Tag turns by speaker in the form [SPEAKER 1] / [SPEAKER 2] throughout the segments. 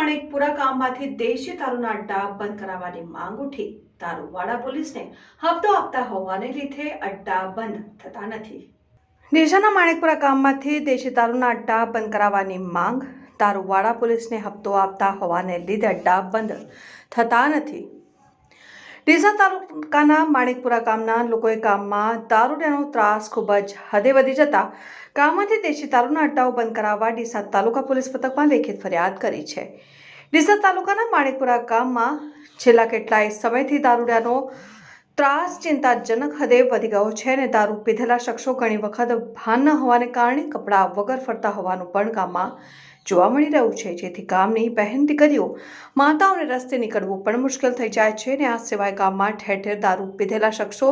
[SPEAKER 1] માણેકપુરા ગામમાંથી દેશી દારૂના અડ્ડા બંધ કરાવવાની માંગ ઉઠી. દારૂવાળા પોલીસને હપ્તો આપતા હોવાને લીધે અડ્ડા બંધ થતા નથી. ડીસાના માણેકપુરા ગામમાંથી દેશી દારૂના અડ્ડા બંધ કરાવવાની માંગ દારૂવાળા પોલીસને હપ્તો આપતા હોવાને લીધે અડ્ડા બંધ થતા નથી. ડીસા તાલુકાના માણેકપુરા ગામના લોકોએ ગામમાં દારૂડિયાનો ત્રાસ ખૂબ જ હદે વધી જતા ગામમાંથી દેશી દારૂના અડ્ડાઓ બંધ કરાવવા ડીસા તાલુકા પોલીસ મથકમાં લેખિત ફરિયાદ કરી છે. ડીસા તાલુકાના માણેકપુરા ગામમાં છેલ્લા કેટલાય સમયથી દારૂડિયાનો ત્રાસ ચિંતાજનક હદે વધી ગયો છે અને દારૂ પીધેલા શખ્સો ઘણી વખત ભાન ન હોવાને કારણે કપડાં વગર ફરતા હોવાનું પણ ગામમાં જોવા મળી રહ્યું છે. જેથી ગામની બહેન દીકરીઓ માતાઓને રસ્તે નીકળવું પણ મુશ્કેલ થઈ જાય છે અને આ સિવાય ગામમાં ઠેર ઠેર દારૂ પીધેલા શખ્સો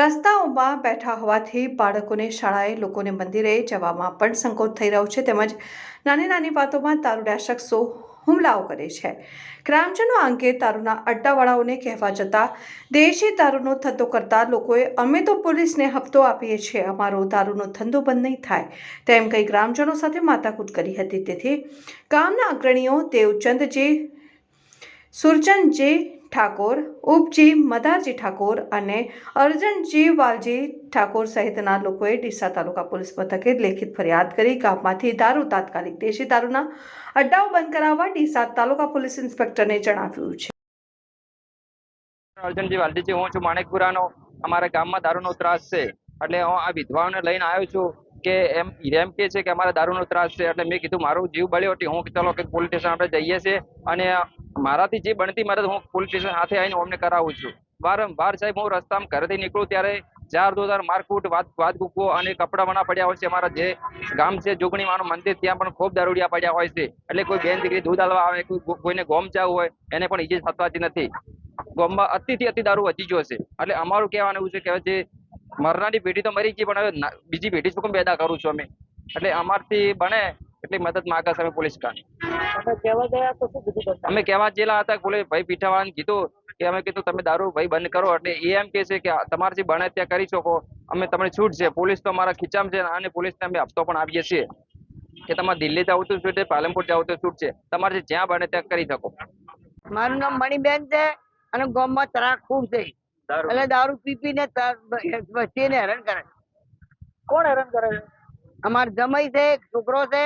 [SPEAKER 1] રસ્તાઓમાં બેઠા હોવાથી બાળકોને શાળાએ લોકોને મંદિરે જવામાં પણ સંકોચ થઈ રહ્યો છે. તેમજ નાની નાની વાતોમાં દારૂડા શખ્સો હુમલાઓ કરે છે. ગ્રામજનો અંગે દારૂના અડ્ડાવાળાઓને કહેવા જતાં દેશી દારૂનો ધંધો કરતા લોકોએ, અમે તો પોલીસને હપ્તો આપીએ છીએ. અમારો દારૂનો ધંધો બંધ નહીં થાય. તેમ કંઈ ગ્રામજનો સાથે માથાકૂટ કરી હતી. તેથી ગામના અગ્રણીઓ દેવચંદજી સુરચંદજી ઠાકોર, ઉપજી મદારજી ઠાકોર અને અર્જનજી વાલજી ઠાકોર સહિતના લોકોએ ડીસા તાલુકા પોલીસ મથકે લેખિત ફરિયાદ કરી ગામમાંથી દારૂ તાત્કાલિક દેશી દારૂના અડ્ડાઓ બંધ કરાવવા ડીસા તાલુકા પોલીસ ઇન્સ્પેક્ટરને જણાવ્યું છે.
[SPEAKER 2] અર્જનજી વાલજી હું છું માણેકપુરાનો. અમારા ગામમાં દારૂનો ત્રાસ છે. એટલે હું આ વિધવાઓને લઈને આવ્યો છું કે એમ એમ કે છે કે અમારા દારૂનો ત્રાસ છે. એટલે મેં કીધું, મારું જીવ બળ્યો હતી હું ચલો કે પોલીસ સ્ટેશન આપણે જઈએ છીએ અને મારાથી જે બનતી મારે હું પોલીસ સ્ટેશન સાથે આવીને અમને કરાવું છું. વારંવાર સાહેબ, હું રસ્તામાં ઘરેથી નીકળું ત્યારે ચાર દો મારકૂટ, વાત વાત ગુક્કો અને કપડા વણા પડ્યા હોય છે. અમારા જે ગામ છે જોગણી માનું મંદિર, ત્યાં પણ ખૂબ દારૂડિયા પડ્યા હોય છે. એટલે કોઈ બેન દીકરી દૂધ આલવા આવે, કોઈ કોઈને ગોમ જવું હોય, એને પણ ઈજે થવાતી નથી. ગોમમાં અતિથી અતિ દારૂ વધી ગયો છે. એટલે અમારું કહેવાનું એવું છે કે જે મરનારી પેઢી તો મરી ગઈ, પણ હવે બીજી પેઢી શું પેદા કરું છું અમે. એટલે અમારથી બને એટલી મદદ માગે છે અમે પોલીસ કાન? અમે કહેવા જેલા હતા બોલે ભાઈ પીઠાવાળાને કીધું કે અમે કીધું તમે દારૂ ભાઈ બંધ કરો. એટલે એ એમ કે છે કે તમારે જે બને ત્યાં કરી શકો અમે તમને છૂટ છે. પોલીસ તો અમારા ખીચામાં છે અને પોલીસને અમે હપ્તો પણ આપીએ છીએ. કે તમારે દિલ્હી જવું તો છૂટ છે પાલનપુર જવું તો છૂટ છે. તમારે જ્યાં બને ત્યાં કરી શકો.
[SPEAKER 3] મારું નામ મણિબેન છે અને ગામમાં તરાક ખૂબ છે. એટલે દારૂ પી પીને વસ્તીને હેરાન કરે. કોણ હેરાન કરે? છે અમાર જમાઈ છે એક છોકરો છે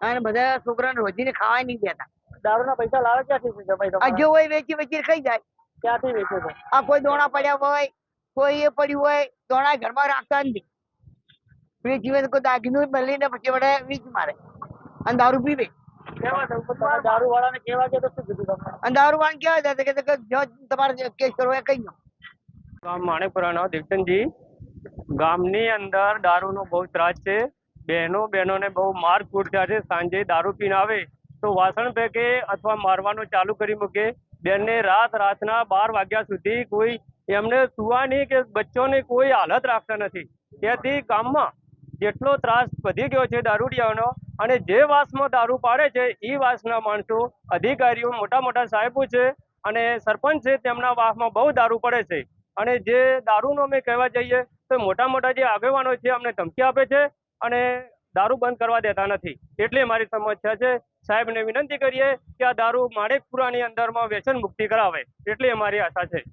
[SPEAKER 3] અને બધા છોકરાને રોજીને ખાવા નહીં દેતા.
[SPEAKER 4] દારૂના પૈસા લાવે ક્યાંથી જમાઈ
[SPEAKER 3] આ જો હોય વેચી વેચી ખાઈ જાય.
[SPEAKER 4] ક્યાંથી વેચે છે?
[SPEAKER 3] આ કોઈ દોણા પડ્યા હોય કોઈ એ પડ્યું હોય દોણા ઘરમાં રાખતા નથી. વેચી વેચી કોઈ દાગીનું મળીને પછી વડે વીજ મારે. અને દારૂ પીવે.
[SPEAKER 4] દારૂ વાળાને કેવા ગયા તો શું કીધું તમને?
[SPEAKER 3] અને દારૂ કેવા જાય કે કે જો તમારે કેસ કરવો એ કહી દો.
[SPEAKER 4] ગામ માણેપુરાનો દીપચંદજી ગામની અંદર દારૂનો બહુ ત્રાસ છે. બહેનો બહેનોને બહુ મારકૂટ થાય છે. સાંજે દારૂ પીને આવે તો વાસણ ફેંકે અથવા મારવાનું ચાલુ કરી મૂકે. બેનને રાત રાતના બાર વાગ્યા સુધી કોઈ એમને સુવાની કે બચ્ચોની કોઈ હાલત રાખતા નથી. તેથી ગામમાં જેટલો ત્રાસ વધી ગયો છે દારૂડિયાનો અને જે વાસમાં દારૂ પાડે છે એ વાસના માણસો અધિકારીઓ મોટા મોટા સાહેબો છે અને સરપંચ છે તેમના વાસમાં બહુ દારૂ પડે છે. અને જે દારૂનો અમે કહેવા જઈએ તો મોટા મોટા જે આગેવાનો છે અમને ધમકી આપે છે અને દારૂ બંધ કરવા દેતા નથી. એટલે અમારી સમસ્યા છે સાહેબને વિનંતી કરીએ કે આ દારૂ માણેકપુરાની અંદરમાં વ્યસન મુક્તિ કરાવે. એટલી અમારી આશા છે.